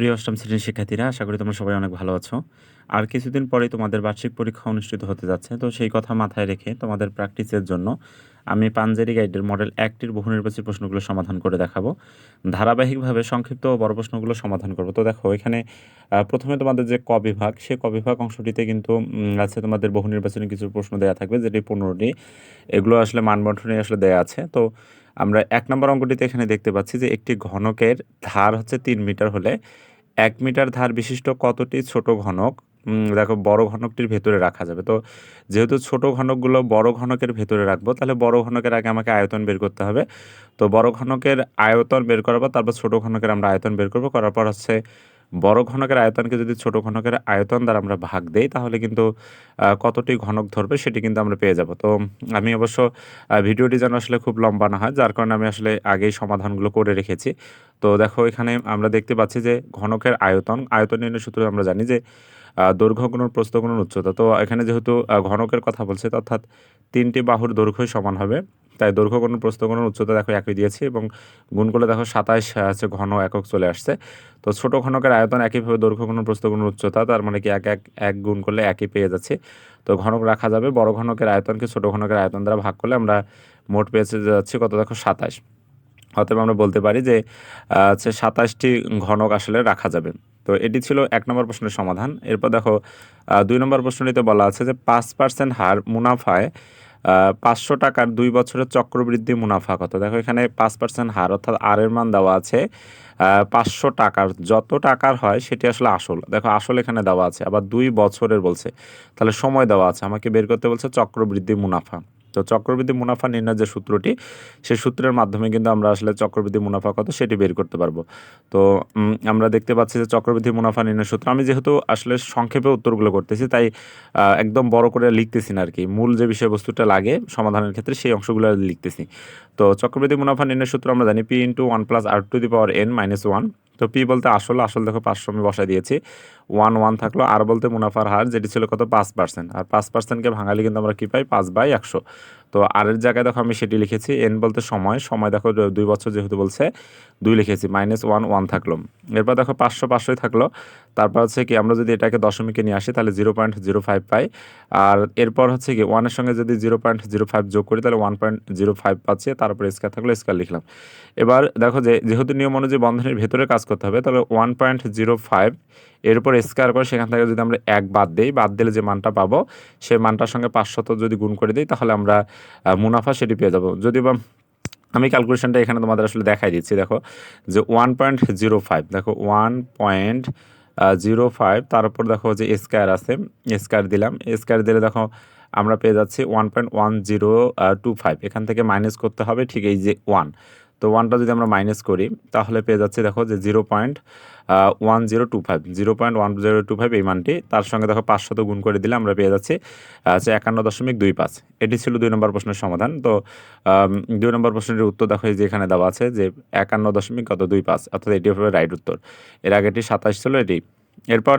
প্রিয় অষ্টম শ্রেণির শিক্ষার্থীরা, আশা করি তোমরা সবাই অনেক ভালো আছো। আর কিছুদিন পরেই তোমাদের বার্ষিক পরীক্ষা অনুষ্ঠিত হতে যাচ্ছে। তো সেই কথা মাথায় রেখে তোমাদের প্র্যাকটিসের জন্য আমি পাঞ্জেরি গাইডের মডেল একটির বহু নির্বাচী প্রশ্নগুলো সমাধান করে দেখাবো। ধারাবাহিকভাবে সংক্ষিপ্ত ও বড় প্রশ্নগুলো সমাধান করব। তো দেখো, এখানে প্রথমে তোমাদের যে ক বিভাগ, সে ক বিভাগ অংশটিতে কিন্তু আছে তোমাদের বহু নির্বাচনী কিছু প্রশ্ন দেওয়া থাকবে, যেটি পনেরোটি। এগুলো আসলে মানবন্ঠনে আসলে দেওয়া আছে। তো আমরা এক নম্বর অঙ্কটিতে এখানে দেখতে পাচ্ছি যে একটি ঘনকের ধার হচ্ছে তিন মিটার হলে এক মিটার ধার বিশিষ্ট কতটি ছোট ঘনক? দেখো, বড় ঘনকটির ভেতরে রাখা যাবে। তো যেহেতু ছোট ঘনকগুলো বড় ঘনকের ভেতরে রাখব, তাহলে বড় ঘনকের আগে আমাকে আয়তন বের করতে হবে। তো বড় ঘনকের আয়তন বের পর, তারপর ছোট ঘনকের আমরা আয়তন বের করব। করার পর হচ্ছে বড় ঘনকের আয়তনকে যদি ছোট ঘনকের আয়তন দ্বারা আমরা ভাগ দেই, তাহলে কিন্তু কতটি ঘনক ধরবে সেটি কিন্তু আমরা পেয়ে যাব। তো আমি অবশ্য ভিডিওটি যেন আসলে খুব লম্বা না হয়, যার কারণে আমি আসলে আগেই সমাধানগুলো করে রেখেছি। তো দেখো, এখানে আমরা দেখতে পাচ্ছি যে ঘনকের আয়তন আয়তন নির্ণয় সূত্রে আমরা জানি যে দৈর্ঘ্য গুণন, প্রস্থ উচ্চতা। তো এখানে যেহেতু ঘনকের কথা বলছে, অর্থাৎ তিনটি বাহুর দৈর্ঘ্যই সমান হবে। তাই দৈর্ঘ্য গুণন, প্রস্থ গুণন, উচ্চতা দেখো একই দিয়েছি এবং গুণ করলে দেখো সাতাইশ আছে ঘন একক চলে আসছে। তো ছোট ঘনকের আয়তন একইভাবে দৈর্ঘ্য গুণন, প্রস্থ গুণন, উচ্চতা, তার মানে কি এক এক এক গুণ করলে একই পেয়ে যাচ্ছে। তো ঘনক রাখা যাবে, বড় ঘনকের আয়তনকে ছোট ঘনকের আয়তন দ্বারা ভাগ করলে আমরা মোট পেয়েছে যাচ্ছি কত দেখো সাতাশ অতএব আমরা বলতে পারি যে হচ্ছে সাতাশটি ঘনক আসলে রাখা যাবে। তো এটি ছিল এক নম্বর প্রশ্নের সমাধান। এরপর দেখো দুই নম্বর প্রশ্নটিতে বলা আছে যে পাঁচ পার্সেন্ট হার মুনাফায় পাঁচশো টাকার দুই বছরের চক্রবৃদ্ধি মুনাফা কত? দেখো, এখানে পাঁচ পার্সেন্ট হার, অর্থাৎ আরের মান দেওয়া আছে পাঁচশো টাকার। যত টাকার হয়, সেটি আসলে আসল। দেখো, আসল এখানে দেওয়া আছে, আবার দুই বছরের বলছে। তাহলে সময় দেওয়া আছে, আমাকে বের করতে বলছে চক্রবৃদ্ধি মুনাফা। তো চক্রবৃদ্ধি মুনাফা নির্ণয়ের যে সূত্রটি, সেই সূত্রের মাধ্যমে কিন্তু আমরা আসলে চক্রবৃদ্ধি মুনাফা কত সেটি বের করতে পারব। তো আমরা দেখতে পাচ্ছি যে চক্রবৃদ্ধি মুনাফা নির্ণয় সূত্র, আমি যেহেতু আসলে সংক্ষেপে উত্তরগুলো করতেছি, তাই একদম বড় করে লিখতেছি না আর কি মূল যে বিষয়বস্তুটা লাগে সমাধানের ক্ষেত্রে সেই অংশগুলো লিখতেছি। তো, চক্রবৃদ্ধি মুনাফা নির্ণয় সূত্র আমরা জানি P into one plus R to the power N minus one তো পি বলতে আসল আসল দেখো পাঁচশো আমি বসাই দিয়েছি। ওয়ান ওয়ান থাকল। আর বলতে মুনাফার হার, যেটি ছিল কত? পাঁচ পার্সেন্ট আর পাঁচ পার্সেন্টকে ভাঙালে কিন্তু আমরা কী পাই? পাঁচ বাই একশো। তো আর এর জায়গায় দেখো আমি সেটি লিখেছি এন বলতে সময়। সময় দেখো দুই বছর যেহেতু বলছে, দুই লিখেছি মাইনাস ওয়ান ওয়ান থাকল। এরপর দেখো পাঁচশো, পাঁচশোই থাকল। তারপর হচ্ছে কি, আমরা যদি এটাকে দশমিকে নিয়ে আসি, তাহলে জিরো পয়েন্ট জিরো ফাইভ পাই। আর এরপর হচ্ছে কি ওয়ানের সঙ্গে যদি জিরো পয়েন্ট জিরো ফাইভ যোগ করি, তাহলে ওয়ান পয়েন্ট জিরো ফাইভ পাচ্ছি। তারপরে স্কোয়ার থাকল স্কোয়ার লিখলাম। এবার দেখো যে, যেহেতু নিয়ম অনুযায়ী বন্ধনের ভেতরে কাজ করতে হবে, তাহলে ওয়ান পয়েন্ট জিরো ফাইভ এর উপর স্কোয়ার করে সেখান থেকে যদি আমরা এক বাদ দিই, বাদ দিলে যে মানটা পাবো, সেই মানটার সঙ্গে পাঁচশত যদি গুণ করে দিই, তাহলে আমরা মুনাফা সেটি পেয়ে যাব। যদি বা আমি ক্যালকুলেশনটা এখানে তোমাদের আসলে দেখাই দিচ্ছি। দেখো যে ওয়ান পয়েন্ট জিরো ফাইভ দেখো ওয়ান পয়েন্ট জিরো ফাইভ তার উপর দেখো যে স্কোয়ার আছে স্কোয়ার দিলাম। স্কোয়ার দিলে দেখো আমরা পেয়ে যাচ্ছি one point one zero two five এখান থেকে মাইনাস করতে হবে ঠিক এই যে ওয়ান তো ওয়ানটা যদি আমরা মাইনাস করি, তাহলে পেয়ে যাচ্ছি দেখো যে zero point one zero two five zero point one zero two five এই মানটি। তার সঙ্গে দেখো পাঁচশত গুণ করে দিলে আমরা পেয়ে যাচ্ছি হচ্ছে একান্ন দশমিক দুই পাঁচ। এটি ছিল দুই নম্বর প্রশ্নের সমাধান। তো দুই নম্বর প্রশ্নের উত্তর দেখো যে এখানে দেওয়া আছে যে একান্ন দশমিক কত দুই পাঁচ, অর্থাৎ এটি হবে রাইট উত্তর। এর আগেটি সাতাশ ছিল, এটি এরপর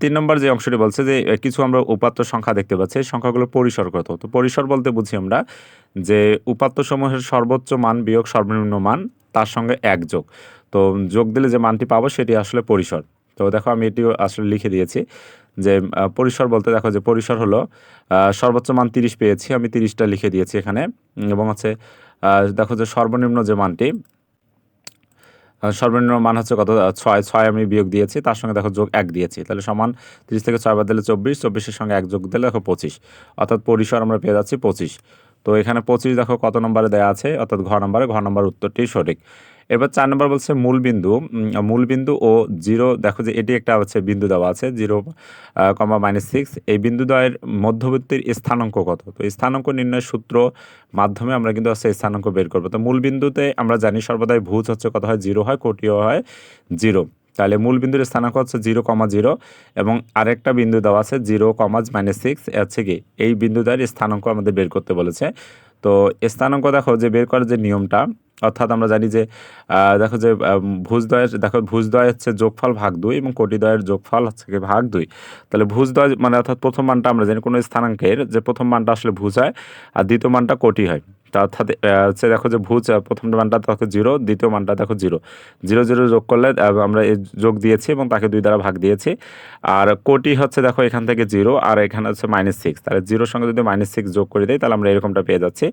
তিন নম্বর যে অংশটি বলছে যে কিছু আমরা উপাত্ত সংখ্যা দেখতে পাচ্ছি, এই সংখ্যাগুলোর পরিসর কত তো পরিসর বলতে বুঝি আমরা যে, উপাত্তসমূহের সর্বোচ্চ মান বিয়োগ সর্বনিম্ন মান, তার সঙ্গে এক যোগ। তো যোগ দিলে যে মানটি পাবো সেটি আসলে পরিসর। তো দেখো আমি এটিও আসলে লিখে দিয়েছি যে পরিসর বলতে দেখো যে পরিসর হলো সর্বোচ্চ মান তিরিশ পেয়েছি, আমি তিরিশটা লিখে দিয়েছি এখানে। এবং হচ্ছে দেখো যে সর্বনিম্ন যে মানটি সর্বনিম্ন মান হচ্ছে কত? ছয় ছয় আমি বিয়োগ দিয়েছি, তার সঙ্গে দেখো যোগ এক দিয়েছি। তাহলে সমান তিরিশ থেকে ছয় বাদ দিলে চব্বিশ, চব্বিশের সঙ্গে এক যোগ দিলে দেখো পঁচিশ। অর্থাৎ পরিসর আমরা পেয়ে যাচ্ছি পঁচিশ। তো এখানে পঁচিশ দেখো কত নম্বরে দেওয়া আছে? অর্থাৎ ঘ নম্বরে, ঘ নম্বর উত্তরটি সঠিক। এবার চার নম্বর বলছে মূল বিন্দু। মূল বিন্দু ও জিরো, দেখো যে এটি একটা হচ্ছে বিন্দু দেওয়া আছে, জিরো কমা মাইনাস সিক্স। এই বিন্দু দ্বয়ের মধ্যবর্তীর স্থানাঙ্ক কত? তো স্থানাঙ্ক নির্ণয় সূত্র মাধ্যমে আমরা কিন্তু হচ্ছে স্থানাঙ্ক বের করব। তো মূল বিন্দুতে আমরা জানি সর্বদাই ভুজ হচ্ছে কত হয়? জিরো হয়, কোটিও হয়, জিরো। তাহলে মূল বিন্দুর স্থানাঙ্ক হচ্ছে জিরো, কমা জিরো এবং আরেকটা বিন্দু দেওয়া আছে, জিরো কমাজ মাইনাস সিক্স। হচ্ছে কি? এই বিন্দু দ্বয়ের স্থানাঙ্ক আমাদের বের করতে বলেছে। তো স্থানাঙ্ক দেখো যে বের করার যে নিয়মটা, অর্থাৎ আমরা জানি যে দেখো যে ভুজদয়ের দেখো ভুজদয় হচ্ছে যোগফল ভাগ দুই এবং কোটিদয়ের যোগফল হচ্ছে ভাগ দুই। তাহলে ভুজদয় মানে অর্থাৎ প্রথম মানটা আমরা জানি কোনো স্থানাঙ্কের, যে প্রথম মানটা আসলে ভুজ হয় আর দ্বিতীয় মানটা কোটি হয়। অর্থাৎ হচ্ছে দেখো যে ভুজ প্রথম মানটা দেখো জিরো, দ্বিতীয় মানটা দেখো জিরো। জিরো জিরো যোগ করলে আমরা এই যোগ দিয়েছি এবং তাকে দুই দ্বারা ভাগ দিয়েছি। আর কোটি হচ্ছে দেখো এখান থেকে জিরো, আর এখানে হচ্ছে মাইনাস সিক্স তাহলে জিরোর সঙ্গে যদি মাইনাস সিক্স যোগ করে দিই, তাহলে আমরা এরকমটা পেয়ে যাচ্ছি।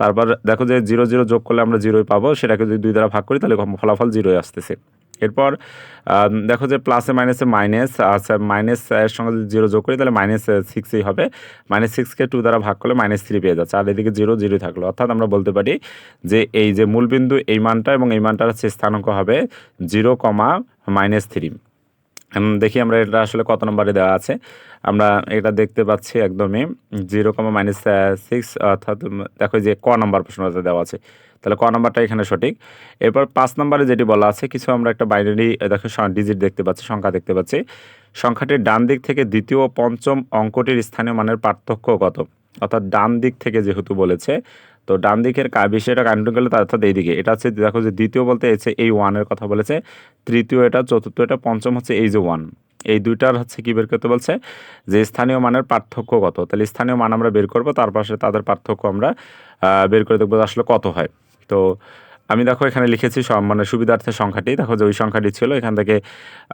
তারপর দেখো যে জিরো জিরো যোগ করলে আমরা জিরোই পাবো, সেটাকে যদি দুই দ্বারা ভাগ করি, তাহলে ফলাফল জিরোই আসতেছে। এরপর দেখো যে প্লাসে মাইনাসে মাইনাস আচ্ছা মাইনাস এর সঙ্গে জিরো যোগ করি তাহলে মাইনাস সিক্সই হবে। মাইনাস সিক্সকে টু দ্বারা ভাগ করলে মাইনাস থ্রি পেয়ে যাচ্ছে। আর এদিকে জিরো জিরো থাকল। অর্থাৎ আমরা বলতে পারি যে এই যে মূলবিন্দু এই মানটা এবং এই মানটার হচ্ছে স্থানাঙ্ক হবে জিরো কমা মাইনাস থ্রি দেখি আমরা এটা আসলে কত নম্বরে দেওয়া আছে। আমরা এটা দেখতে পাচ্ছি একদমই জিরো কমা মাইনাস সিক্স অর্থাৎ দেখো যে ক নম্বর প্রশ্নটা দেওয়া আছে। তাহলে ক নম্বরটা এখানে সঠিক। এরপর পাঁচ নম্বরে যেটি বলা আছে, কিছু আমরা একটা বাইনারি দেখো ডিজিট দেখতে পাচ্ছি, সংখ্যা দেখতে পাচ্ছি। সংখ্যাটির ডান দিক থেকে দ্বিতীয় ও পঞ্চম অঙ্কটির স্থানীয় মানের পার্থক্য কত? অর্থাৎ ডান দিক থেকে যেহেতু বলেছে, তো ডান দিকের বিষয়টা কাউন্টিং করলে তার অর্থাৎ এইদিকে এটা হচ্ছে, দেখো যে দ্বিতীয় বলতে এসে এই ওয়ানের কথা বলেছে, তৃতীয় এটা, চতুর্থ এটা, পঞ্চম হচ্ছে এই যে ওয়ান এই দুইটার হচ্ছে কী বের করতে বলছে? যে স্থানীয় মানের পার্থক্য কত? তাহলে স্থানীয় মান আমরা বের করব, তার পাশে তাদের পার্থক্য আমরা বের করে দেখব আসলে কত হয়। তো আমি দেখো এখানে লিখেছি মানে সুবিধার্থে সংখ্যাটি। দেখো যে ওই সংখ্যাটি ছিল, এখান থেকে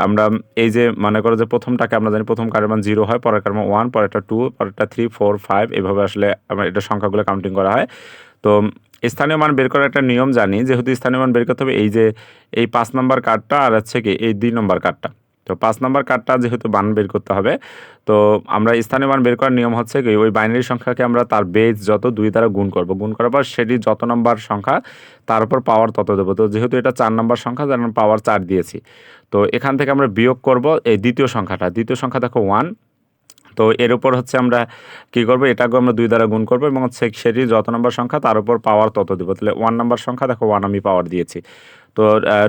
আমরা এই যে মনে করো যে প্রথমটাকে আমরা জানি প্রথম কারের মান জিরো হয়, পরের কারের মান ওয়ান পরেরটা টু পরেরটা থ্রি ফোর ফাইভ এভাবে আসলে আমার এটা সংখ্যাগুলো কাউন্টিং করা হয়। তো স্থানীয় মান বের করার একটা নিয়ম জানি, যেহেতু স্থানীয় মান বের করতে হবে এই যে এই পাঁচ নম্বর কার্ডটা আর হচ্ছে কি এই দুই নম্বর কার্ডটা তো পাঁচ নম্বর কার্ডটা যেহেতু বান বের করতে হবে, তো আমরা স্থানীয় মান বের করার নিয়ম হচ্ছে কি, ওই বাইনারি সংখ্যাকে আমরা তার বেজ যত দুই দ্বারা গুণ করব। গুণ করার পর সেটি যত নম্বর সংখ্যা, তার উপর পাওয়ার তত দেবো। তো যেহেতু এটা চার নম্বর সংখ্যা যার পাওয়ার চার দিয়েছি। তো এখান থেকে আমরা বিয়োগ করব এই দ্বিতীয় সংখ্যাটা। দ্বিতীয় সংখ্যা দেখো ওয়ান তো এর উপর হচ্ছে আমরা কী করব, এটাকেও আমরা দুই দ্বারা গুণ করব এবং হচ্ছে সেটি যত নম্বর সংখ্যা, তার উপর পাওয়ার তত দেবো। তাহলে ওয়ান নম্বর সংখ্যা দেখো ওয়ান আমি পাওয়ার দিয়েছি। তো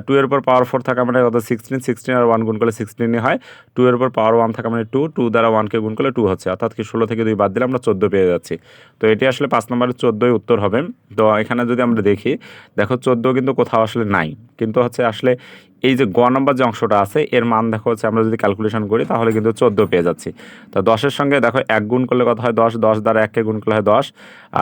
টু এর উপর পাওয়ার ফোর থাকা মানে কত? সিক্সটিন সিক্সটিন আর ওয়ান গুণ করলে সিক্সটিনই হয়। টু এর উপর পাওয়ার ওয়ান থাকা মানে টু টু দ্বারা ওয়ানকে গুণ করলে টু হচ্ছে। অর্থাৎ কি ষোলো থেকে দুই বাদ দিলে আমরা চোদ্দ পেয়ে যাচ্ছি। তো এটি আসলে পাঁচ নম্বরের চোদ্দোই উত্তর হবে। তো এখানে যদি আমরা দেখি, দেখো চোদ্দ কিন্তু কোথাও আসলে নাই। কিন্তু হচ্ছে আসলে এই যে গ নম্বর যে অংশটা আছে, এর মান দেখো হচ্ছে আমরা যদি ক্যালকুলেশন করি, তাহলে কিন্তু চোদ্দ পেয়ে যাচ্ছি। তো দশের সঙ্গে দেখো এক গুণ করলে কত হয়? দশ দশ দ্বারা এককে গুণ করলে হয় দশ।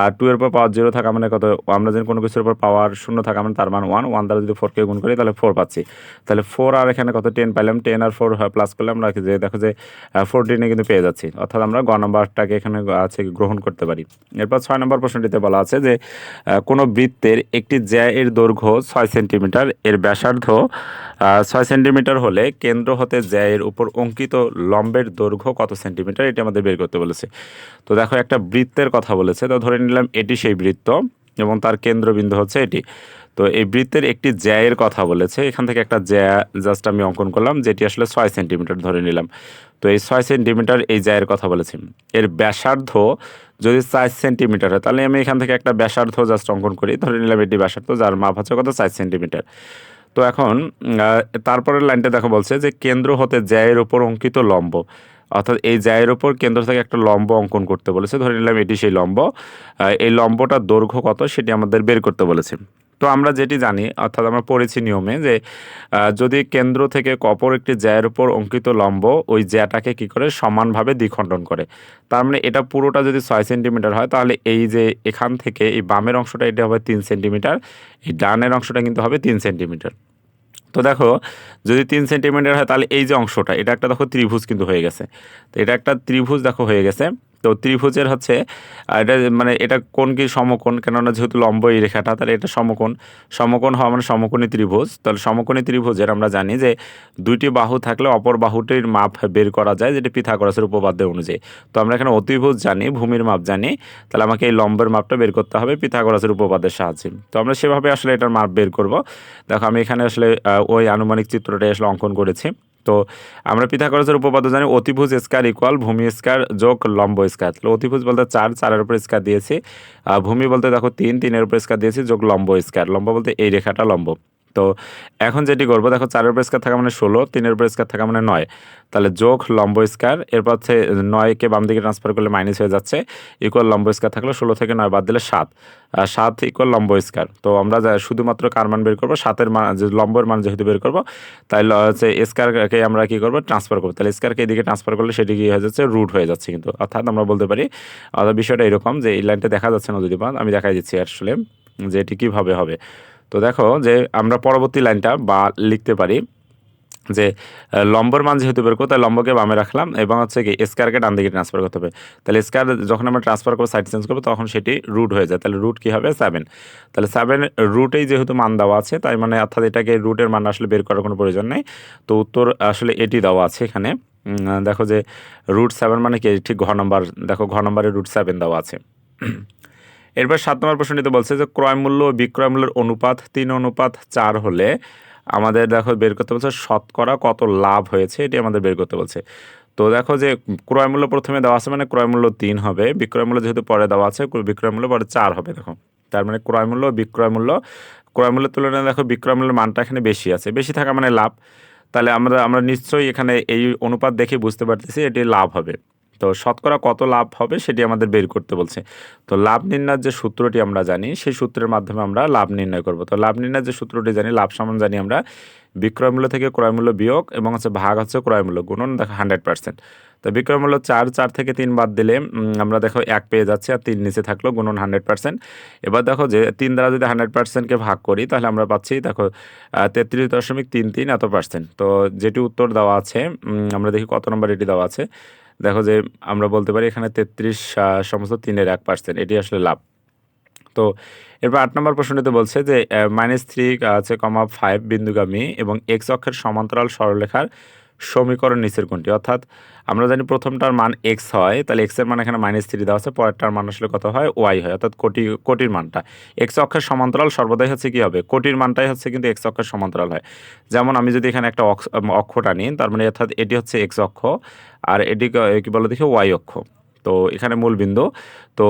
আর টু এর উপর পাওয়ার জিরো থাকা মানে কত? আমরা যদি কোনো কিছুর উপর পাওয়ার শূন্য থাকা মানে তার মান ওয়ান ওয়ান দ্বারা যদি ফোরকে গুণ করি, তাহলে ফোর পাচ্ছি। তাহলে ফোর আর এখানে কত? টেন পাইলাম। টেন আর ফোর প্লাস করলে আমরা যে দেখো যে ফোরটিনে কিন্তু পেয়ে যাচ্ছি। অর্থাৎ আমরা গ নম্বরটাকে এখানে আছে গ্রহণ করতে পারি। এরপর ছয় নম্বর প্রশ্নটিতে বলা আছে যে কোনো বৃত্তের একটি জ্যা এর দৈর্ঘ্য ছয় সেন্টিমিটার এর ব্যাসার্ধ ছয় সেন্টিমিটার হলে কেন্দ্র হতে জ্যায়ের উপর অঙ্কিত লম্বের দৈর্ঘ্য কত সেন্টিমিটার, এটি আমাদের বের করতে বলেছে। তো দেখো, একটা বৃত্তের কথা বলেছে, তো ধরে নিলাম এটি সেই বৃত্ত এবং তার কেন্দ্রবিন্দু হচ্ছে এটি। তো এই বৃত্তের একটি জ্যায়ের কথা বলেছে, এখান থেকে একটা জ্যা জাস্ট আমি অঙ্কন করলাম, যেটি আসলে ছয় সেন্টিমিটার ধরে নিলাম। তো এই ছয় সেন্টিমিটার এই জ্যায়ের কথা বলেছি। এর ব্যাসার্ধ যদি চার সেন্টিমিটার হয়, তাহলে আমি এখান থেকে একটা ব্যাসার্ধ জাস্ট অঙ্কন করি, ধরে নিলাম এটি ব্যাসার্ধ, যার মাপ হচ্ছে কত? চার সেন্টিমিটার। তো এখন তারপরের লাইনটা দেখো বলছে যে কেন্দ্র হতে জ্যায়ের ওপর অঙ্কিত লম্ব। অর্থাৎ এই জ্যায়ের ওপর কেন্দ্র থেকে একটা লম্ব অঙ্কন করতে বলেছে। ধরে নিলাম এটি সেই লম্ব। এই লম্বটা দৈর্ঘ্য কত সেটি আমাদের বের করতে বলেছে। তো আমরা যেটি জানি, অর্থাৎ আমরা পড়েছি নিয়মে যে যদি কেন্দ্র থেকে কপর একটি জ্যায়ের উপর অঙ্কিত লম্ব, ওই জ্যাটাকে কি করে? সমানভাবে দ্বিখণ্ডন করে। তার মানে এটা পুরোটা যদি ছয় সেন্টিমিটার হয়, তাহলে এই যে এখান থেকে এই বামের অংশটা, এটা হবে তিন সেন্টিমিটার, এই ডানের অংশটা কিন্তু হবে তিন সেন্টিমিটার। তো দেখো, যদি তিন সেন্টিমিটার হয়, তাহলে এই যে অংশটা, এটা একটা দেখো ত্রিভুজ কিন্তু হয়ে গেছে। তো এটা একটা ত্রিভুজ দেখো হয়ে গেছে। তো ত্রিভুজের হচ্ছে এটা মানে এটা কোন কি সমকোণ? কেননা যেহেতু লম্ব এই রেখাটা, তাহলে এটা সমকোণ। সমকোণ হওয়া মানে সমকোণী ত্রিভুজ। তাহলে সমকোণী ত্রিভুজের আমরা জানি যে দুইটি বাহু থাকলে অপর বাহুটির মাপ বের করা যায়, যেটা পিথাগোরাসের উপপাদ্য অনুযায়ী। তো আমরা এখানে অতিভুজ জানি, ভূমির মাপ জানি। তাহলে আমাকে এই লম্বের মাপটা বের করতে হবে পিথাগোরাসের উপপাদ্যের সাহায্যে। তো আমরা সেভাবে আসলে এটার মাপ বের করব। দেখো আমি এখানে আসলে ওই আনুমানিক চিত্রটা আসলে অঙ্কন করেছি। তো আমরা পিথাগোরাসের উপপাদ্য জানি অতিভুজ স্কার ইকুয়াল ভূমি স্কার যোগ লম্ব স্কার তাহলে অতিভুজ বলতে চার, চারের উপর স্কার দিয়েছি। ভূমি বলতে দেখো তিন, তিনের উপর স্কার দিয়েছি যোগ লম্ব স্কার লম্ব বলতে এই রেখাটা লম্ব। তো এখন যেটি করব, দেখো চারের উপর থাকা মানে ষোলো, তিনের উপর থাকা মানে নয়। তাহলে যোগ লম্ব স্কোয়ার, এরপর হচ্ছে নয়কে বাম দিকে ট্রান্সফার করলে মাইনাস হয়ে যাচ্ছে ইকুয়াল লম্ব স্কোয়ার থাকলে ষোলো থেকে নয় বাদ দিলে সাত। সাত ইকুয়াল লম্ব স্কোয়ার। তো আমরা শুধুমাত্র কার মান বের করব? সাতের মান, যে লম্বের মান যেহেতু বের করব, তাই হচ্ছে স্কোয়ারকে আমরা কী করব? ট্রান্সফার করব। তাহলে স্কোয়ারকে এদিকে ট্রান্সফার করলে সেটি কী হয়ে যাচ্ছে? রুট হয়ে যাচ্ছে কিন্তু। অর্থাৎ আমরা বলতে পারি, অর্থাৎ বিষয়টা এরকম যে এই লাইনটা দেখা যাচ্ছে না যদি বা আমি দেখাই দিচ্ছি আসলে যে এটি কীভাবে হবে। তো দেখো যে আমরা পরবর্তী লাইনটা বা লিখতে পারি যে লম্বর মান যেহেতু বের করব, তাই লম্বকে বামে রাখলাম এবং হচ্ছে কি স্কোয়ারকে ডান দিকে ট্রান্সফার করতে হবে। তাহলে স্কোয়ার যখন আমরা ট্রান্সফার করব সাইড চেঞ্জ করব, তখন সেটি রুট হয়ে যায়। তাহলে রুট কী হবে? সেভেন তাহলে সেভেন রুটেই যেহেতু মান দেওয়া আছে তাই মানে অর্থাৎ এটাকে রুটের মান আসলে বের করার কোনো প্রয়োজন নেই। তো উত্তর আসলে এটি দেওয়া আছে এখানে। দেখো যে রুট সেভেন মানে কি? ঠিক ঘ নম্বর দেখো ঘ নম্বরে রুট সেভেন দেওয়া আছে। এরপর সাত নম্বর প্রশ্নটিতে বলছে যে ক্রয় মূল্য ও বিক্রয় মূল্যের অনুপাত, তিন অনুপাত, চার হলে আমাদের দেখো বের করতে বলছে শতকরা কত লাভ হয়েছে, এটি আমাদের বের করতে বলছে। তো দেখো যে ক্রয় মূল্য প্রথমে দেওয়া আছে মানে ক্রয় মূল্য তিন হবে, বিক্রয় মূল্য যেহেতু পরে দেওয়া আছে বিক্রয় মূল্য পরে চার হবে, দেখো। তার মানে ক্রয় মূল্য বিক্রয় মূল্য, ক্রয় মূল্যের তুলনায় দেখো বিক্রয় মূল্যের মানটা এখানে বেশি আছে, বেশি থাকা মানে লাভ। তাহলে আমরা আমরা নিশ্চয়ই এখানে এই অনুপাত দেখে বুঝতে পারতেছি এটি লাভ হবে। তো শতকরা কত লাভ হবে সেটি আমাদের বের করতে বলছে। তো লাভ নির্ণয়ের যে সূত্রটি আমরা জানি, সেই সূত্রের মাধ্যমে আমরা লাভ নির্ণয় করব। তো লাভ নির্ণয়ের যে সূত্রটি জানি, লাভ সমান জানি আমরা বিক্রয় মূল্য থেকে ক্রয় মূল্য বিয়োগ এবং হচ্ছে ভাগ হচ্ছে ক্রয় মূল্য গুণন, দেখো হান্ড্রেড পার্সেন্ট। তো বিক্রয় মূল্য চার চার থেকে তিন বাদ দিলে আমরা দেখো এক পেয়ে যাচ্ছি আর তিন নিচে থাকল গুণন হান্ড্রেড পার্সেন্ট। এবার দেখো যে তিন দ্বারা যদি হান্ড্রেড পার্সেন্টকে ভাগ করি, তাহলে আমরা পাচ্ছি দেখো তেত্রিশ দশমিক তিন তিন এত পার্সেন্ট। তো যেটি উত্তর দেওয়া আছে আমরা দেখি কত নম্বর এটি দেওয়া আছে। দেখো যে আমরা বলতে পারি এখানে তেত্রিশ সমস্ত তিনের এক পার্সেন্ট এটি আসলে লাভ। তো এরপর আট নম্বর প্রশ্নটিতে বলছে যে মাইনাস থ্রি আছে কমা ফাইভ বিন্দুগামী এবং এক্স অক্ষের সমান্তরাল সরলরেখার সমীকরণ নিচের কোনটি? অর্থাৎ আমরা জানি প্রথমটার মান এক্স হয়, তাহলে এক্সের মান এখানে মাইনাস থ্রি দেওয়া আছে, পরেরটার মান আসলে কত হয়? ওয়াই হয়, অর্থাৎ কোটি, কোটির মানটা। এক্স অক্ষের সমান্তরাল সর্বদাই হচ্ছে কি হবে? কোটির মানটাই হচ্ছে কিন্তু এক্স অক্ষের সমান্তরাল হয়। যেমন আমি যদি এখানে একটা অক্ষ অক্ষটা নিই, তার মানে অর্থাৎ এটি হচ্ছে এক্স অক্ষ, আর এটি কি বলে দেখি? ওয়াই অক্ষ। তো এখানে মূল বিন্দু তো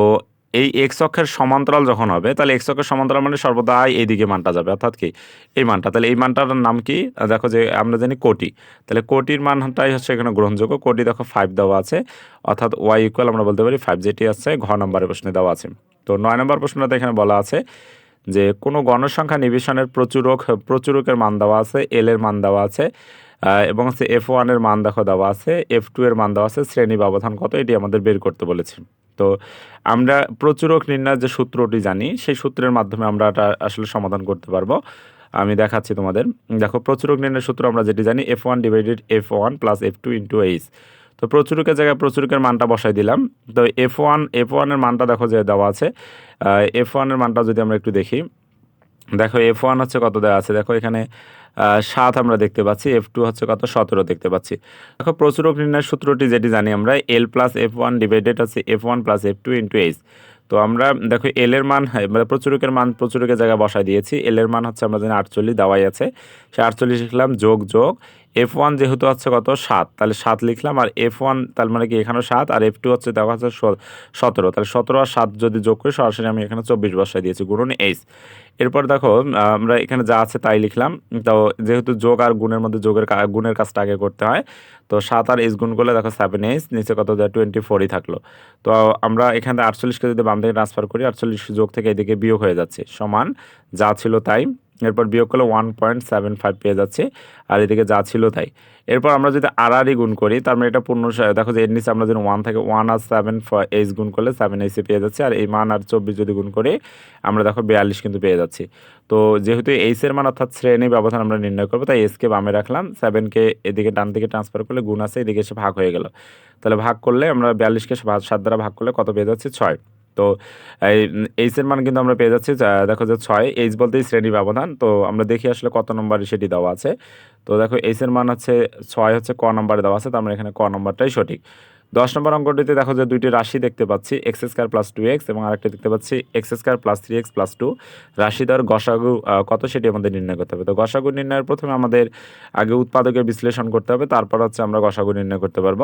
এই এক্স অক্ষের সমান্তরাল যখন হবে, তাহলে এক্স অক্ষের সমান্তরাল মানে সর্বদাই এইদিকে মানটা যাবে, অর্থাৎ কি? এই মানটা। তাহলে এই মানটার নাম কি? দেখো যে আমরা জানি কোটি। তাহলে কোটির মানটাই হচ্ছে এখানে গ্রহণযোগ্য। কোটি দেখো ফাইভ দেওয়া আছে, অর্থাৎ ওয়াই ইকুয়াল আমরা বলতে পারি ফাইভ যেটি আছে, ঘ নম্বরের প্রশ্নে দেওয়া আছে। তো নয় নম্বর প্রশ্নটাতে এখানে বলা আছে যে কোনো গণসংখ্যা নিবেশনের প্রচুরক, প্রচুরকের মান দেওয়া আছে এল এর মান দেওয়া আছে। এবং হচ্ছে এফ ওয়ানের মান দেখো দেওয়া আছে এফ টু এর মান দেওয়া আছে, শ্রেণি ব্যবধান কত, এটি আমাদের বের করতে বলেছে। তো আমরা প্রচুরক নির্ণয়ের যে সূত্রটি জানি, সেই সূত্রের মাধ্যমে আমরা এটা আসলে সমাধান করতে পারব। আমি দেখাচ্ছি তোমাদের। দেখো প্রচুরক নির্ণয় সূত্র আমরা যেটি জানি F one divided F one plus F two into H তো প্রচুরকের জায়গায় প্রচুরকের মানটা বসাই দিলাম। তো এফ ওয়ান এফ ওয়ানের মানটা দেখো যে দেওয়া আছে। এফ ওয়ানের মানটা যদি আমরা একটু দেখি, দেখো এফ ওয়ান হচ্ছে কত দেওয়া আছে? দেখো এখানে সাত আমরা দেখতে পাচ্ছি এফ টু হচ্ছে কত? সতেরো দেখতে পাচ্ছি। দেখো প্রচুরক নির্ণয়ের সূত্রটি যেটি জানি আমরা L plus F one divided হচ্ছে F one plus F two into H তো আমরা দেখো এল এর মান হ্যাঁ, মানে প্রচুরকের মান প্রচুরকের জায়গায় বসাই দিয়েছি। এল এর মান হচ্ছে আমরা জানি আটচল্লিশ দেওয়াই আছে। সে আটচল্লিশ লিখলাম যোগ যোগ এফ ওয়ান যেহেতু হচ্ছে কত? সাত। তাহলে সাত লিখলাম আর এফ ওয়ান তার মানে কি? এখানেও সাত আর এফ টু হচ্ছে দেখা হচ্ছে সতেরো। তাহলে সতেরো আর সাত যদি যোগ করি, সরাসরি আমি এখানে চব্বিশ বসাই দিয়েছি, গুণন এইচ এরপর দেখো, আমরা এখানে যা আছে তাই লিখলাম। তো যেহেতু যোগ আর গুণের মধ্যে যোগের গুণের কাজটা আগে করতে হয়, তো সাত আর এইচ গুণ করলে দেখো সেভেন এইচ নিচে কত? যায় টোয়েন্টি ফোরই থাকল। তো আমরা এখানে আটচল্লিশকে যদি বাম থেকে ট্রান্সফার করি, আটচল্লিশ যোগ থেকে এদিকে বিয়োগ হয়ে যাচ্ছে। সমান, যা ছিল তাই। এরপর বিয়োগ করলে ওয়ান পয়েন্ট সেভেন ফাইভ পেয়ে যাচ্ছে, আর এদিকে যা ছিল তাই। এরপর আমরা যদি আর আড়াআড়ি গুণ করি, তার মানে এটা পূর্ণ দেখো যে এর নিচে আমরা যদি ওয়ান থেকে ওয়ান আর সেভেন এইচ গুণ করলে সেভেন এইচে পেয়ে যাচ্ছে, আর এই মান আর চব্বিশ যদি গুণ করি, আমরা দেখো বিয়াল্লিশ কিন্তু পেয়ে যাচ্ছি। তো যেহেতু এইচের মান অর্থাৎ শ্রেণি ব্যবধান আমরা নির্ণয় করব, তাই এসকে বামে রাখলাম সেভেনকে এদিকে ডান দিকে ট্রান্সফার করলে গুণ আছে, এদিকে এসে ভাগ হয়ে গেল। তাহলে ভাগ করলে আমরা বিয়াল্লিশকে সাত দ্বারা ভাগ করলে কত পেয়ে যাচ্ছে? ছয়। তো এই এইচের মান কিন্তু আমরা পেয়ে যাচ্ছি দেখো যে ছয় এইচ বলতেই শ্রেণি ব্যবধান। তো আমরা দেখি আসলে কত নম্বরে সেটি দেওয়া আছে। তো দেখো এইচের মান হচ্ছে, ছয় হচ্ছে ক নম্বরে দেওয়া আছে, তো আমরা এখানে ক নম্বরটাই সঠিক। দশ নম্বর অঙ্কটিতে দেখো যে দুইটি রাশি দেখতে পাচ্ছি X square plus two X এবং আরেকটা দেখতে পাচ্ছি X square plus three X plus two রাশি দর গসাগু কত সেটি আমাদের নির্ণয় করতে হবে। তো গসাগু নির্ণয়ের প্রথমে আমাদের আগে উৎপাদকের বিশ্লেষণ করতে হবে, তারপর হচ্ছে আমরা গসাগু নির্ণয় করতে পারব।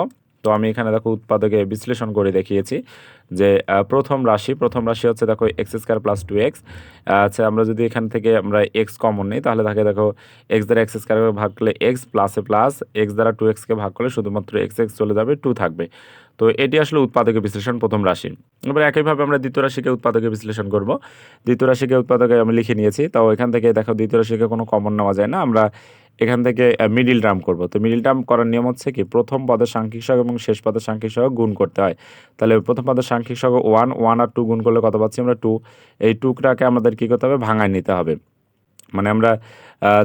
তো আমি এখানে দেখো উৎপাদকে বিশ্লেষণ করে দেখিয়েছি যে প্রথম রাশি প্রথম রাশি হচ্ছে দেখো X square plus two X আচ্ছা আমরা যদি এখান থেকে আমরা এক্স কমন নিই, তাহলে তাকে দেখো এক্স দ্বারা এক্স স্কোয়ার ভাগ করলে এক্স প্লাসে প্লাস এক্স দ্বারা টু এক্সকে ভাগ করলে শুধুমাত্র এক্স এক্স চলে যাবে টু থাকবে। তো এটি আসলে উৎপাদকের বিশ্লেষণ প্রথম রাশি। এবার একইভাবে আমরা দ্বিতীয় রাশিকে উৎপাদকে বিশ্লেষণ করব। দ্বিতীয় রাশিকে উৎপাদকে আমি লিখে নিয়েছি তো এখান থেকে দেখো দ্বিতীয় রাশিকে কোনো কমন নেওয়া যায় না। আমরা এখান থেকে মিডিল টার্ম করব। তো মিডিল টার্ম করার নিয়ম হচ্ছে কি, প্রথম পদের সাংখ্যিক সহগ এবং শেষ পদের সাংখ্যিক সহগ গুণ করতে হয়। তাহলে প্রথম পদের সাংখ্যিক সহগ ওয়ান ওয়ান আর টু গুণ করলে কত পাচ্ছি আমরা টু এই টুকটাকে আমাদের কী করতে হবে? ভাঙায় নিতে হবে। মানে আমরা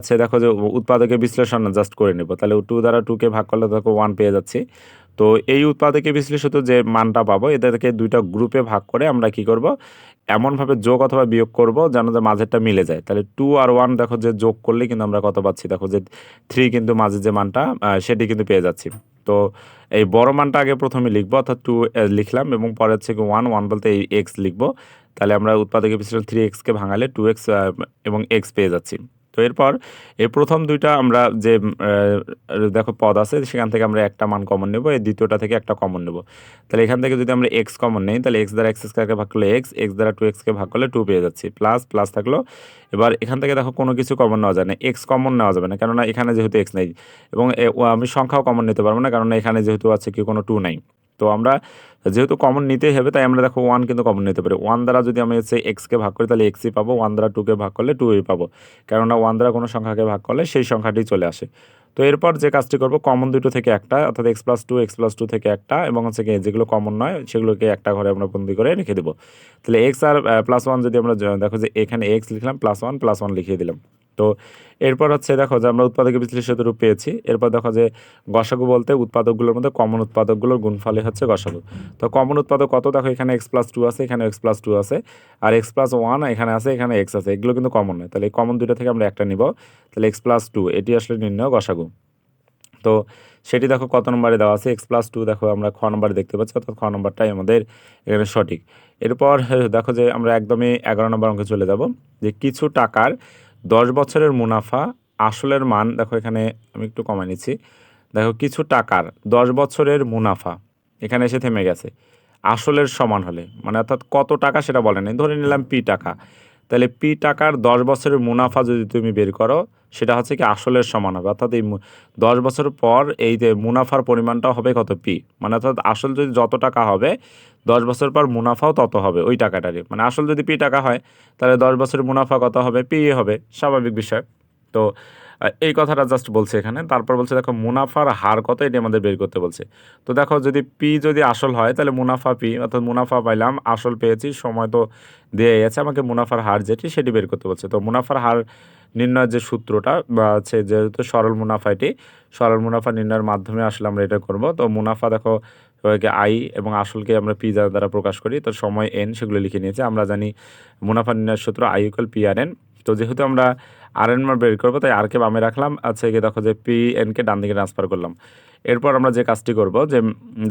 সে দেখো যে উৎপাদকের বিশ্লেষণ জাস্ট করে নেব। তাহলে টু দ্বারা টুকে ভাগ করলে দেখো ওয়ান পেয়ে যাচ্ছি। তো এই উৎপাদকে বিশ্লেষিত যে মানটা পাবো, এদেরকে দুইটা গ্রুপে ভাগ করে আমরা কি করব? এমনভাবে যোগ অথবা বিয়োগ করব যেন যে মাঝেরটা মিলে যায়। তাহলে টু আর ওয়ান দেখো যে যোগ করলে কিন্তু আমরা কত পাচ্ছি? দেখো যে থ্রি কিন্তু মাঝে যে মানটা সেটি কিন্তু পেয়ে যাচ্ছি। তো এই বড় মানটা আগে প্রথমে লিখব, অর্থাৎ টু লিখলাম এবং পরে হচ্ছে কি ওয়ান ওয়ান বলতে এই এক্স লিখব। তাহলে আমরা উৎপাদকের বিশ্লেষণ থ্রি এক্সকে ভাঙালে টু এক্স এবং এক্স পেয়ে যাচ্ছি। তো এরপর এই প্রথম দুইটা আমরা যে দেখো পদ আছে, সেখান থেকে আমরা একটা মান কমন নেব, এই দ্বিতীয়টা থেকে একটা কমন নেব। তাহলে এখান থেকে যদি আমরা এক্স কমন নেই, তাহলে এক্স দ্বারা এক্স স্কোয়ারকে ভাগ করলে এক্স এক্স দ্বারা টু এক্সকে ভাগ করলে টু পেয়ে যাচ্ছি। প্লাস প্লাস থাকল। এবার এখান থেকে দেখো কোনো কিছু কমন নেওয়া যায় না এক্স কমন নেওয়া যাবে না, কেননা এখানে যেহেতু এক্স নেই, এবং আমি সংখ্যাও কমন নিতে পারব না কারণ এখানে যেহেতু আছে কি কোনো টু নাই। তো আমরা যেহেতু কমন নিতেই হবে, তাই আমরা দেখো ওয়ান কিন্তু কমন নিতে পারি। ওয়ান দ্বারা যদি আমি হচ্ছে এক্সকে ভাগ করি, তাহলে এক্সই পাবো ওয়ান দ্বারা টুকে ভাগ করলে টুই পাবো। কেননা ওয়ান দ্বারা কোনো সংখ্যাকে ভাগ করলে সেই সংখ্যাটি চলে আসে। তো এরপর যে কাজটি করব কমন দুটো থেকে একটা, অর্থাৎ X plus two X plus two থেকে একটা, এবং হচ্ছে কি যেগুলো কমন নয়, সেগুলোকে একটা ঘরে আমরা বন্দি করে রেখে দেবো। তাহলে এক্স আর প্লাস ওয়ান যদি আমরা, দেখো যে এখানে এক্স লিখলাম প্লাস ওয়ান প্লাস ওয়ান লিখিয়ে দিলাম। তো এরপর হচ্ছে দেখো যে আমরা উৎপাদকের বিশ্লেষিত রূপ পেয়েছি। এরপর দেখো যে গসাগু বলতে উৎপাদকগুলোর মধ্যে কমন উৎপাদকগুলোর গুণফলই হচ্ছে গসাগু। তো কমন উৎপাদক কত? দেখো এখানে এক্স প্লাস টু আছে, এখানে এক্স প্লাস টু আছে, আর এক্স প্লাস ওয়ান এখানে আছে, এখানে এক্স আছে। এগুলো কিন্তু কমন নয়। তাহলে এই কমন দুটো থেকে আমরা একটা নিব। তাহলে এক্স প্লাস টু এটি আসলে নির্ণয় গসাগু। তো সেটি দেখো কত নম্বরে দেওয়া আছে? এক্স প্লাস টু দেখো আমরা খ নম্বরে দেখতে পাচ্ছি, অর্থাৎ খ নম্বরটাই আমাদের এখানে সঠিক। এরপর, দেখো যে আমরা একদমই এগারো নম্বর অঙ্কে চলে যাব। যে কিছু টাকার দশ বছরের মুনাফা, আসলের মান, দেখো এখানে আমি একটু কমাই নিচ্ছি। দেখো কিছু টাকার দশ বছরের মুনাফা, এখানে এসে থেমে গেছে। আসলের সমান হলে মানে অর্থাৎ কত টাকা সেটা বলে নাই। ধরে নিলাম পি টাকা। তাহলে পি টাকার দশ বছরের মুনাফা যদি তুমি বের করো, সেটা হচ্ছে কি আসলের সমান হবে। অর্থাৎ এই দশ বছর পর এই যে মুনাফার পরিমাণটা হবে কত পি? মানে অর্থাৎ আসল যদি যত টাকা হবে, দশ বছর পর মুনাফাও তত হবে ওই টাকাটারই। মানে আসল যদি পি টাকা হয়, তাহলে দশ বছরের মুনাফা কত হবে? পি হবে। স্বাভাবিক বিষয়। তো এই কথাটা জাস্ট বলছে এখানে। তারপর বলছে, দেখো, মুনাফার হার কত? এটি আমাদের বের করতে বলছে। তো দেখো, যদি পি যদি আসল হয়, তাহলে মুনাফা পি অর্থাৎ মুনাফা পাইলাম, আসল পেয়েছি, সময় তো দিয়ে গেছে আমাকে মুনাফার হার যেটি, সেটি বের করতে বলছে। তো মুনাফার হার নির্ণয়ের যে সূত্রটা, বা হচ্ছে যেহেতু সরল মুনাফা এটি, সরল মুনাফা নির্ণয়ের মাধ্যমে আসলে আমরা এটা করব। তো মুনাফা দেখো আই এবং আসলকে আমরা পি দ্বারা প্রকাশ করি, তো সময় এন সেগুলো লিখে নিয়েছে। আমরা জানি মুনাফা নির্ণয়ের সূত্র I equal P R N তো যেহেতু আমরা আর এন মান বের করব, তাই আরকে বামে রাখলাম। আচ্ছা একে দেখো যে পি এনকে ডান দিকে ট্রান্সফার করলাম। এরপর আমরা যে কাজটি করব, যে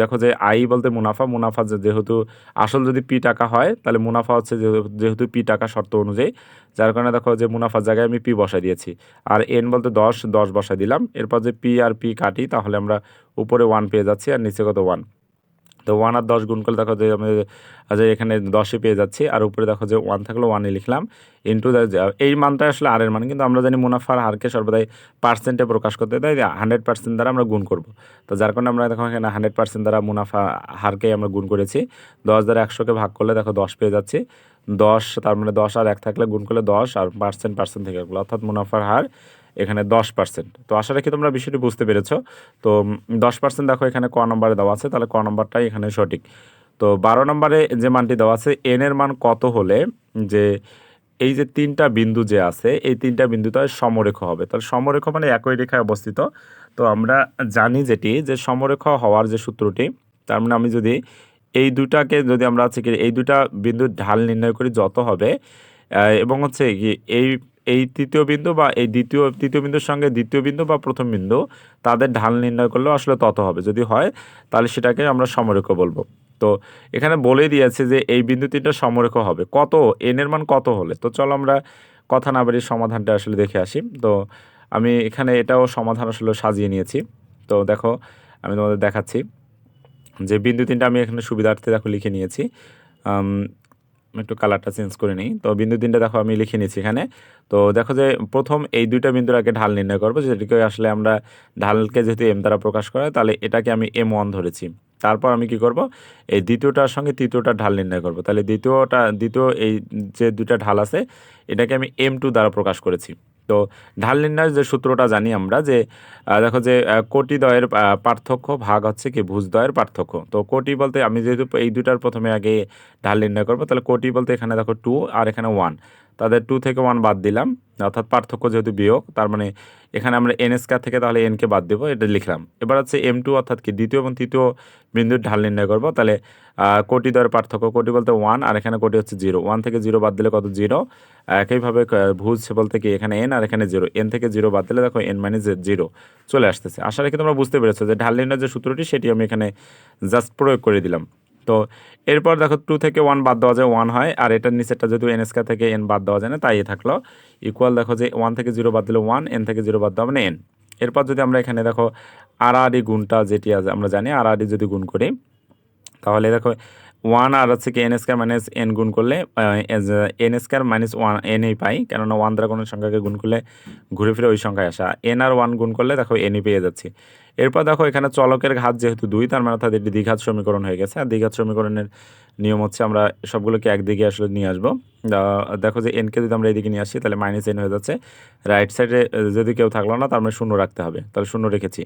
দেখো যে আই বলতে মুনাফা মুনাফা যেহেতু আসল যদি পি টাকা হয়, তাহলে মুনাফা হচ্ছে যেহেতু পি টাকা শর্ত অনুযায়ী, যার কারণে দেখো যে মুনাফার জায়গায় আমি পি বসাই দিয়েছি। আর এন বলতে দশ দশ বসাই দিলাম। এরপর যে পি আর পি কাটি, তাহলে আমরা উপরে ওয়ান পেয়ে যাচ্ছি আর নিচে কত ওয়ান তো ওয়ান আর দশ গুণ করলে দেখো যে আমি, যে এখানে দশে পেয়ে যাচ্ছি, আর উপরে দেখো যে ওয়ান থাকলে ওয়ানে লিখলাম ইন্টু এই মানটা আসলে আর এর মান, কিন্তু আমরা জানি মুনাফার হারকে সর্বদাই পার্সেন্টে প্রকাশ করতে দেয় হান্ড্রেড পার্সেন্ট দ্বারা আমরা গুণ করব। তো যার কারণে আমরা দেখো এখানে হান্ড্রেড পার্সেন্ট দ্বারা মুনাফা হারকে আমরা গুণ করেছি। দশ দ্বারা একশোকে ভাগ করলে দেখো দশ পেয়ে যাচ্ছি। দশ, তার মানে দশ আর এক থাকলে গুণ করলে দশ, আর পার্সেন্ট পার্সেন্ট থেকে অর্থাৎ মুনাফার হার এখানে দশ পার্সেন্ট তো আশা রাখি তোমরা বিষয়টি বুঝতে পেরেছ। তো দশ পার্সেন্ট দেখো এখানে ক নম্বরে দেওয়া আছে, তাহলে ক নম্বরটাই এখানে সঠিক। তো বারো নম্বরে যে মানটি দেওয়া আছে এন এর মান কত হলে যে এই যে তিনটা বিন্দু যে আছে, এই তিনটা বিন্দুতে সমরেখ হবে। তাহলে সমরেখ মানে একই রেখায় অবস্থিত। তো আমরা জানি যেটি, যে সমরেখ হওয়ার যে সূত্রটি, তার মানে আমি যদি এই দুটাকে যদি আমরা হচ্ছে কি, এই দুটা বিন্দুর ঢাল নির্ণয় করি যত হবে এবং হচ্ছে কি, এই এই তৃতীয় বিন্দু বা এই দ্বিতীয়, তৃতীয় বিন্দুর সঙ্গে দ্বিতীয় বিন্দু বা প্রথম বিন্দু, তাদের ঢাল নির্ণয় করলেও আসলে তত হবে। যদি হয়, তাহলে সেটাকে আমরা সমরেখ বলব। তো এখানে বলে দিয়েছে যে এই বিন্দু তিনটা সমরেখ হবে। কত? এন এর মান কত হলে? তো চলো আমরা কথা না বাড়িয়ে সমাধানটা আসলে দেখে আসি। তো আমি এখানে এটাও সমাধান আসলে সাজিয়ে নিয়েছি। তো দেখো, আমি তোমাদের দেখাচ্ছি যে বিন্দু তিনটা আমি এখানে সুবিধার্থে দেখো লিখে নিয়েছি। একটু কালারটা চেঞ্জ করে নিই। তো বিন্দু তিনটা দেখো আমি লিখে নিচ্ছি এখানে। তো দেখো যে প্রথম এই দুইটা বিন্দুর আগে ঢাল নির্ণয় করব, যেটিকে আসলে আমরা ঢালকে যেহেতু এম দ্বারা প্রকাশ করে, তাহলে এটাকে আমি এম ওয়ান ধরেছি। তারপর আমি কি করব? এই দ্বিতীয়টার সঙ্গে তৃতীয়টা ঢাল নির্ণয় করব। তাহলে দ্বিতীয়টা, দ্বিতীয় এই যে দুইটা ঢাল আছে, এটাকে আমি এম টু দ্বারা প্রকাশ করেছি। তো ঢাল নির্ণয়ের যে সূত্রটা জানি আমরা যে দেখো যে কোটি কোটিদ্বয়ের পার্থক্য ভাগ হচ্ছে কি ভুজদ্বয়ের পার্থক্য। তো কোটি বলতে আমি যেহেতু এই দুটার প্রথমে আগে ঢাল নির্ণয় করব, তাহলে কোটি বলতে এখানে দেখো টু আর এখানে ওয়ান তাদের টু থেকে ওয়ান বাদ দিলাম। অর্থাৎ পার্থক্য যেহেতু বিয়োগ, তার মানে এখানে আমরা এন স্কোয়ার থেকে তাহলে এনকে বাদ দেবো, এটা লিখলাম। এবার হচ্ছে এম টু অর্থাৎ কি, দ্বিতীয় এবং তৃতীয় বিন্দুর ঢাল নির্ণয় করব। তাহলে কোটি দরের পার্থক্য, কোটি বলতে ওয়ান আর এখানে কোটি হচ্ছে জিরো ওয়ান থেকে জিরো বাদ দিলে কত জিরো একইভাবে ক- ভুজ বলতে কি, এখানে এন আর এখানে জিরো এন থেকে জিরো বাদ দিলে দেখো এন মাইনাস জিরো চলে আসতেছে। আশা রাখি তোমরা বুঝতে পেরেছ যে ঢাল নির্ণয় যে সূত্রটি, সেটি আমি এখানে জাস্ট প্রয়োগ করে দিলাম। তো এরপর দেখো টু থেকে ওয়ান বাদ দেওয়া যায় ওয়ান হয়, আর এটার নিচেরটা যেহেতু এন স্কোয়ার থেকে এন বাদ দেওয়া যায় না, তাই থাকল। ইকুয়াল দেখো যে ওয়ান থেকে জিরো বাদ দিলে ওয়ান এন থেকে জিরো বাদ দেওয়া মানে এন এরপর যদি আমরা এখানে দেখো আড়াআড়ি গুণটা যেটি আমরা জানি আড়াআড়ি যদি গুণ করি, তাহলে দেখো ওয়ান আর হচ্ছে কি এন স্কোয়ার মাইনাস এন গুণ করলে এন স্কোয়ার মাইনাস ওয়ান এনই পাই। কেননা ওয়ান দ্বারা কোনো সংখ্যাকে গুণ করলে ঘুরে ফিরে ওই সংখ্যায় আসা। এন আর ওয়ান গুণ করলে দেখো এনই পেয়ে যাচ্ছি। এরপর দেখো এখানে চলকের ঘাত যেহেতু দুই, তার মানে অর্থাৎ এটি দ্বিঘাত সমীকরণ হয়ে গেছে। আর দ্বিঘাত সমীকরণের নিয়ম হচ্ছে আমরা সবগুলোকে একদিকে আসলে নিয়ে আসব। দেখো যে এনকে যদি আমরা এদিকে নিয়ে আসি, তাহলে মাইনাস এন হয়ে যাচ্ছে। রাইট সাইডে যদি কেউ থাকল না, তার মানে শূন্য রাখতে হবে। তাহলে শূন্য রেখেছি।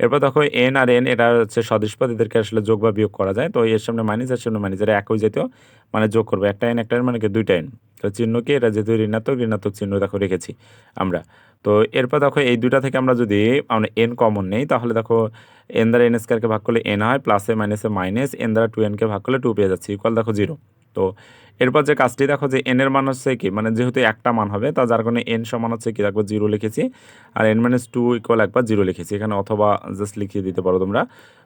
এরপর দেখো এন আর এন এটা হচ্ছে সদৃশপদ এদেরকে আসলে যোগ বা বিয়োগ করা যায়। তো এর সামনে মাইনাস আর সামনে মাইনাস এটা একই জাতীয় মানে যোগ করব। একটা এন একটা এন মানে কি দুইটা এন তো চিহ্ন কি? এটা যেহেতু ঋণাত্মক ঋণাত্মক চিহ্ন দেখো রেখেছি আমরা। তো এরপর দেখো এই দুইটা থেকে আমরা যদি আমরা এন কমন নেই, তাহলে দেখো এন দ্বারা এন স্কোয়ারকে ভাগ করলে এন হয় প্লাসে মাইনাসে মাইনাস এন দ্বারা টু এনকে ভাগ করলে টু পেয়ে যাচ্ছি। ইকুয়াল দেখো জিরো তো এরপর যে কাজটি দেখো যে এন এর মান হচ্ছে কি? মানে যেহেতু একটা মান হবে, তা যার কারণে এন সমান হচ্ছে কি? একবার জিরো লিখেছি, আর এন মাইনাস টু ইকুয়াল একবার জিরো লিখেছি। এখানে অথবা জাস্ট লিখিয়ে দিতে পারো তোমরা।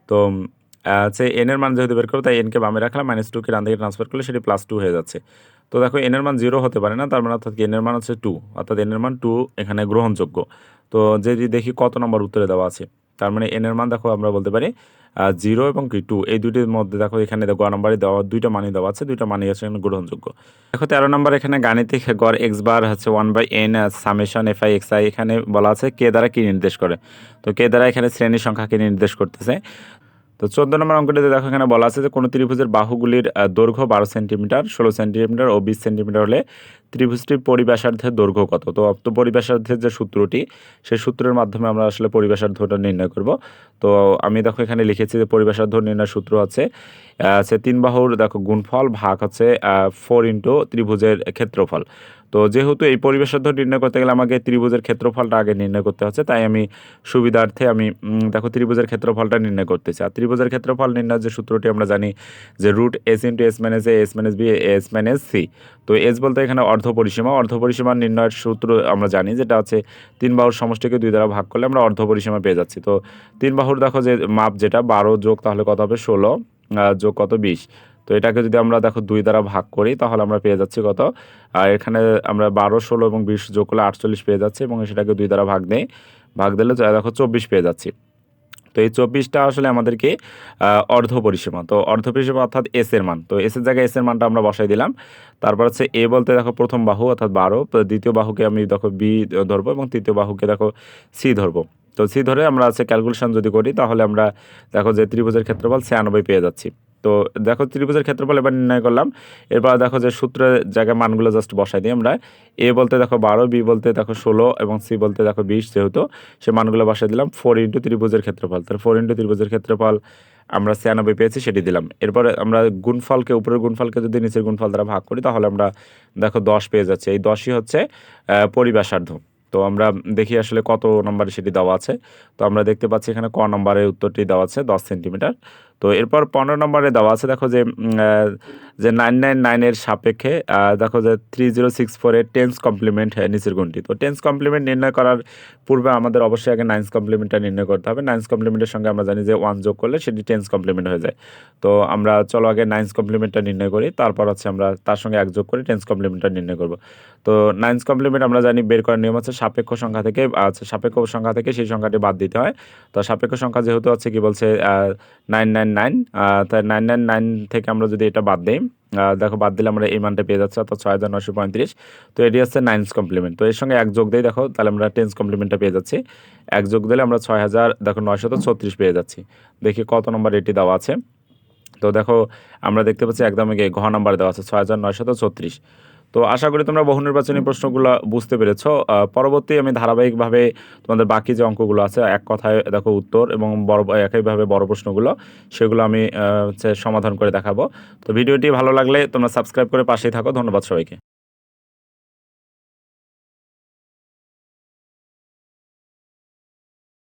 তো হচ্ছে এন এর মান যেহেতু বের করো, তাই এনকে বামে রাখলাম মাইনাস টুকে ডান দিকে ট্রান্সফার করলে সেটি প্লাস টু হয়ে যাচ্ছে। তো দেখো এন এর মান জিরো হতে পারে না, তার মানে অর্থাৎ এন এর মান হচ্ছে টু অর্থাৎ এন এর মান টু এখানে গ্রহণযোগ্য। তো যদি দেখি কত নম্বর উত্তরে দেওয়া আছে, তার মানে এন এর মান দেখো আমরা বলতে পারি জিরো এবং কি টু এই দুইটির মধ্যে দেখো এখানে গ নাম্বারে দেওয়া, দুইটা মানি দেওয়া আছে, দুইটা মানি আছে এখানে গ্রহণযোগ্য। দেখো তেরো নম্বর এখানে গাণিতিক গড় এক্স বার হচ্ছে one by n summation f i x i এখানে বলা আছে কে দ্বারা কী নির্দেশ করে। তো কে দ্বারা এখানে শ্রেণি সংখ্যাকে নির্দেশ করতেছে? তো চোদ্দ নম্বর অঙ্কটিতে দেখো এখানে বলা আছে যে কোনো ত্রিভুজের বাহুগুলির দৈর্ঘ্য বারো সেন্টিমিটার, ষোলো সেন্টিমিটার ও বিশ সেন্টিমিটার হলে ত্রিভুজটির পরিবেশার্ধের দৈর্ঘ্য কত? তো অপ্ত পরিবেশার্ধের যে সূত্রটি, সেই সূত্রের মাধ্যমে আমরা আসলে পরিবেশার্ধটা নির্ণয় করব। তো আমি দেখো এখানে লিখেছি যে পরিবেশার্ধ নির্ণয় সূত্র আছে সে তিন বাহুর দেখো গুণফল ভাগ হচ্ছে ফোর ইন্টু ত্রিভুজের ক্ষেত্রফল। তো যেহেতু এই পরিবেশার্ধ নির্ণয় করতে গেলে আমাকে ত্রিভুজের ক্ষেত্রফলটা আগে নির্ণয় করতে হচ্ছে, তাই আমি সুবিধার্থে আমি দেখো ত্রিভুজের ক্ষেত্রফলটা নির্ণয় করতেছি। আর ত্রিভুজের ক্ষেত্রফল নির্ণয়ের যে সূত্রটি আমরা জানি যে root s into s minus a s minus b s minus c তো এস বলতে এখানে অর্ধ পরিসীমা। অর্ধ পরিসীমা নির্ণয়ের সূত্র আমরা জানি, যেটা হচ্ছে তিন বাহুর সমষ্টিকে দুই দ্বারা ভাগ করলে আমরা অর্ধ পরিসীমা পেয়ে যাচ্ছি। তো তিন বাহুর দেখো যে মাপ যেটা, বারো যোগ তাহলে কত হবে? ষোলো যোগ কত? বিশ। তো এটাকে যদি আমরা দেখো দুই দ্বারা ভাগ করি, তাহলে আমরা পেয়ে যাচ্ছি কত? আর এখানে আমরা বারো, ষোলো এবং বিশ যোগ করলে আটচল্লিশ পেয়ে যাচ্ছি এবং সেটাকে দুই দ্বারা ভাগ নেই। ভাগ দিলে দেখো চব্বিশ পেয়ে যাচ্ছি। তো এই চব্বিশটা আসলে আমাদেরকে অর্ধ পরিসীমা। তো অর্ধ পরিসীমা অর্থাৎ এস এর মান। তো এস এর জায়গায় এস এর মানটা আমরা বসাই দিলাম। তারপর হচ্ছে এ বলতে দেখো প্রথম বাহু অর্থাৎ বারো। দ্বিতীয় বাহুকে আমি দেখো বি ধরবো এবং তৃতীয় বাহুকে দেখো সি ধরবো। তো সি ধরে আমরা আছে ক্যালকুলেশন যদি করি, তাহলে আমরা দেখো যে ত্রিভুজের ক্ষেত্রফল ছিয়ানব্বই পেয়ে যাচ্ছি। তো দেখো ত্রিভুজের ক্ষেত্রফল এবার নির্ণয় করলাম। এরপর দেখো যে সূত্রের জায়গায় মানগুলো জাস্ট বসাই দিই আমরা। এ বলতে দেখো বারো, বি বলতে দেখো ষোলো এবং সি বলতে দেখো বিশ যেহেতু, সে মানগুলো বসাই দিলাম। ফোর ইন্টু ত্রিভুজের ক্ষেত্রফল, তাহলে ফোর ইন্টু ত্রিভুজের ক্ষেত্রফল আমরা ছিয়ানব্বই পেয়েছি, সেটি দিলাম। এরপরে আমরা গুণফলকে, উপরের গুণফলকে যদি নিচের গুণফল দ্বারা ভাগ করি, তাহলে আমরা দেখো দশ পেয়ে যাচ্ছি। এই দশই হচ্ছে পরিবেশার্ধ তো আমরা দেখি আসলে কত নম্বরে সেটি দেওয়া আছে। তো আমরা দেখতে পাচ্ছি এখানে ক নম্বরের উত্তরটি দেওয়া আছে, দশ সেন্টিমিটার। তো এরপর পনেরো নম্বরে দেওয়া আছে, দেখো যে যে নাইন নাইন নাইনের সাপেক্ষে দেখো যে থ্রি জিরো সিক্স ফোরের টেন্স কমপ্লিমেন্ট নিচের গুণটি। তো টেন্স কমপ্লিমেন্ট নির্ণয় করার পূর্বে আমাদের অবশ্যই আগে নাইন্স কমপ্লিমেন্টটা নির্ণয় করতে হবে। নাইন্স কমপ্লিমেন্টের সঙ্গে আমরা জানি যে ওয়ান যোগ করলে সেটি টেন্স কমপ্লিমেন্ট হয়ে যায়। তো আমরা চলো আগে নাইন্স কমপ্লিমেন্টটা নির্ণয় করি, তারপর হচ্ছে আমরা তার সঙ্গে এক যোগ করে টেন্স কমপ্লিমেন্টটা নির্ণয় করব। তো নাইন্স কমপ্লিমেন্ট আমরা জানি বের করার নিয়ম হচ্ছে সাপেক্ষ সংখ্যা থেকে সাপেক্ষ সংখ্যা থেকে সেই সংখ্যাটি বাদ দিতে হয়। তো সাপেক্ষ সংখ্যা যেহেতু হচ্ছে কি বলছে নাইন নাইন নাইন নাইন তাই নাইন নাইন নাইন থেকে আমরা যদি এটা বাদ দিই দেখো বাদ দিলে আমরা এই মানটা পেয়ে যাচ্ছি, অর্থাৎ ছয় হাজার নশো পঁয়ত্রিশ। তো এটি হচ্ছে নাইনস কমপ্লিমেন্ট তো এর সঙ্গে এক যোগ দিই, দেখো, তাহলে আমরা টেন্স কমপ্লিমেন্টটা পেয়ে যাচ্ছি। এক যোগ দিলে আমরা ছয় হাজার, দেখো নয়শত ছত্রিশ পেয়ে যাচ্ছি। দেখি কত নম্বর এটি দেওয়া আছে। তো দেখো, আমরা দেখতে পাচ্ছি একদম ঘ নাম্বার দেওয়া আছে, ছয় হাজার নয়শত ছত্রিশ। তো আশা করি তোমরা বহু নির্বাচনী প্রশ্নগুলো বুঝতে পেরেছ। পরবর্তী আমি ধারাবাহিকভাবে তোমাদের বাকি যে অঙ্কগুলো আছে এক কথায় দেখো উত্তর এবং বড় একইভাবে বড় প্রশ্নগুলো সেগুলো আমি হচ্ছে সমাধান করে দেখাবো। তো ভিডিওটি ভালো লাগলে তোমরা সাবস্ক্রাইব করে পাশেই থাকো। ধন্যবাদ সবাইকে।